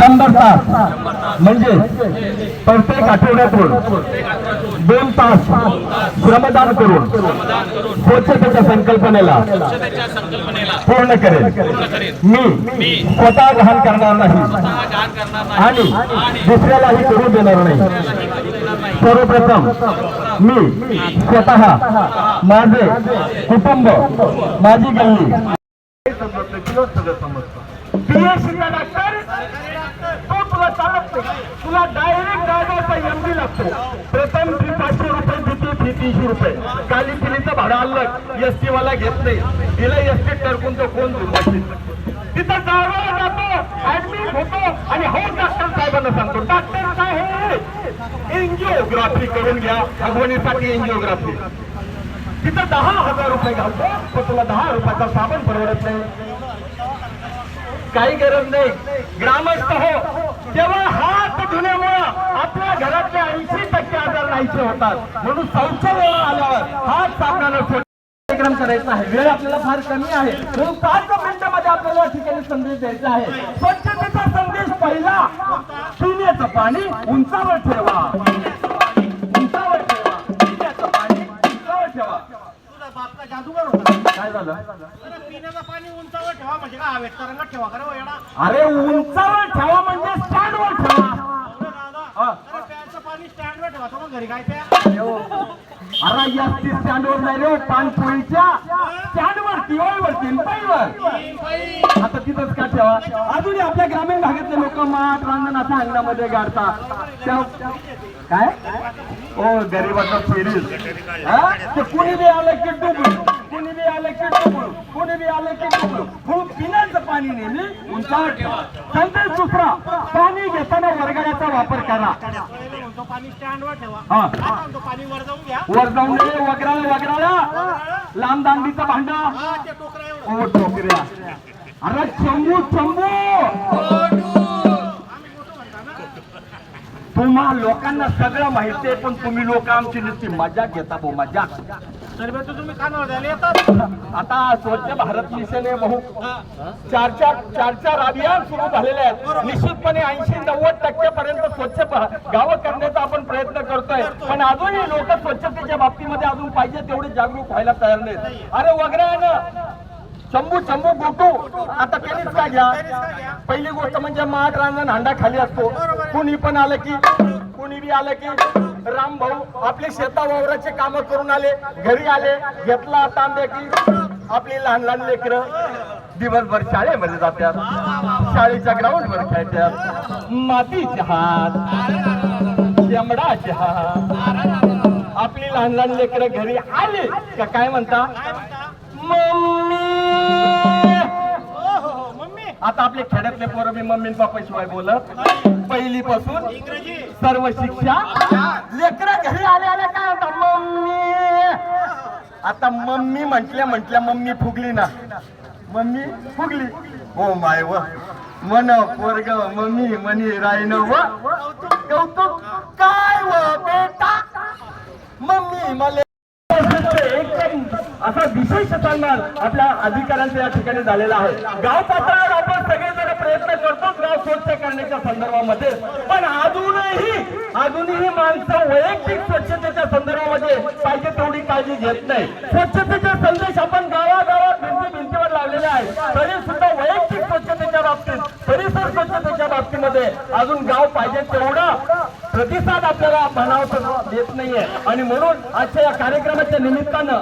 शंभर तास म्हणजे प्रत्येक आठवड्यातून दोन तास श्रमदान करून स्वच्छतेच्या संकल्पनेला संकल्पनेला पूर्ण करेल. मी स्वतः घाण करणार नाही. आणि दुसऱ्यालाही करू देणार नाही. सर्वप्रथम मी स्वतः माझे कुटुंब माझी गल्ली. समजतं डॉक्टर तो तुला चालत नाही तुला डायरेक्ट गायबाचा एम एमडी लागतो. प्रथम फी पाचशे रुपये द्वितीय फी तीनशे रुपये. काली पिलीचं भाडं आलं एस टी वाला घेत नाही. तिला एस टी टरकून तो कोण तिथं जागा जातो ऍडमिट होतो आणि हो डॉक्टर साहेबांना सांगतो डॉक्टर साहेब एनजिओग्राफी करून घ्या भगवणीसाठी एनजिओग्राफी तिथं दहा हजार रुपये घालतो पण तुला दहा रुपयाचा साबण परवडत नाही. काही गरज नाही. ग्रामस्थ हो तेव्हा हात धुण्यामुळं आपल्या घरातले ऐंशी टक्के आजार नाहीचे होतात. म्हणून शौचालय आल्यावर साबणानं स्वच्छ कार्यक्रम करायचा आहे. वेळ आपल्याला फार कमी आहे. म्हणून पाच मिनिटामध्ये आपल्याला ठिकाणी संदेश द्यायचा आहे. स्वच्छतेचा संदेश पहिला. पिण्याचं पाणी उंचावर ठेवा. उंचावर ठेवा. पिण्याचं पाणी उंचावर ठेवा. तुझा बापका जादूगर होता काय झालं? पिण्याचं पाणी उंचावर ठेवा म्हणजे काय? हवेत तरंगात ठेवा खरं येडा. अरे उंचावर ठेवा म्हणजे स्टँडवर ठेवा अरे दादा हा. अरे प्यायचं पाणी स्टँडवर ठेवा तो मग घरी काय प्या अरे एसटी स्टँडवर नाही रे पानपोळीच्या स्टँडवर टिवाळीवर पाईवर आता तिथंच का ठेवा अजूनही आपल्या ग्रामीण भागातले लोक माठ रांगणाच्या अंगणामध्ये गाडतात त्या- काय ओ गरीबाचा फेरीज ते कुणी बी आलं की डुबळू कुणी बी आलं की डुबळू कुणी बी आलं की डुबळू म्हणून पिण्याचं पाणी नेहमी उंचावर ठेवा संदेश दुसरा पाणी घेताना वर्गाचा वापर करा. म्हणतो पाणी स्टँडवर ठेवा. हा. पाणी वर जाऊन घ्या. वर जाऊन दे वगराला वगराला लांब दांडीचं भांड. हा ते टोकऱ्यावर. ओ टोकऱ्या. अरे चंबू चंबू! तुम्हा लोकांना सगळं माहिती आहे पण तुम्ही लोक आमची नुसती मजा घेता भाऊ मजा तर बे तू तुम्ही कानावर द्यायला येतात. आता स्वच्छ भारत मिशन भाऊ चार चार चार चार अभियान सुरू झालेले आहेत. निश्चितपणे ऐंशी नव्वद टक्क्यापर्यंत स्वच्छ प- गावं करण्याचा आपण प्रयत्न करतोय. पण अजूनही लोक स्वच्छतेच्या बाबतीमध्ये अजून पाहिजे तेवढे जागरूक व्हायला तयार नाहीत. अरे वगैरे शंभू शंभू गोटू आता त्यांनीच काय घ्या? पहिली गोष्ट म्हणजे माठ रांजण हांडा खाली असतो. कुणी पण आलं की कुणी बी आलं की राम भाऊ आपले शेता वावराचे काम करून आले घरी आले घेतला तांबे की आपली लहान लहान लेकरं. दिवसभर शाळेमध्ये जातात शाळेच्या ग्राउंडवर खेळतात मातीचे हात शेंबडाचे हात. आपली लहान लहान लेकरं घरी आले का काय म्हणता? आता आपले खेड्यातले पोरं मी मम्मी पप्पा शिवाय बोलत. पहिली पासून इंग्रजी सर्व शिक्षा आता मम्मी म्हटल्या म्हटल्या मम्मी फुगली ना. मम्मी फुगली. हो माय व. मन पोरग मम्मी मनी रायन व. कौतुक काय व बेटा? मम्मी मला एकदम असा विशेष सन्मान आपल्या अधिकाऱ्यांचा या ठिकाणी झालेला आहे. गाव पातळीवर आपण सगळेजण प्रयत्न करतोच गाव स्वच्छ करण्याच्या संदर्भामध्ये. पण अजून अजूनही माणसं वैयक्तिक स्वच्छतेच्या संदर्भामध्ये पाहिजे तेवढी काळजी घेत नाही. स्वच्छतेचा संदेश आपण गावागावात भिंती भिंतीवर लावलेले आहे. तरी सुद्धा वैयक्तिक स्वच्छतेच्या बाबतीत परिसर स्वच्छतेच्या बाबतीमध्ये अजून गाव पाहिजे तेवढा प्रतिसाद आपल्याला म्हणावं देत नाहीये. आणि म्हणून आजच्या या कार्यक्रमाच्या निमित्तानं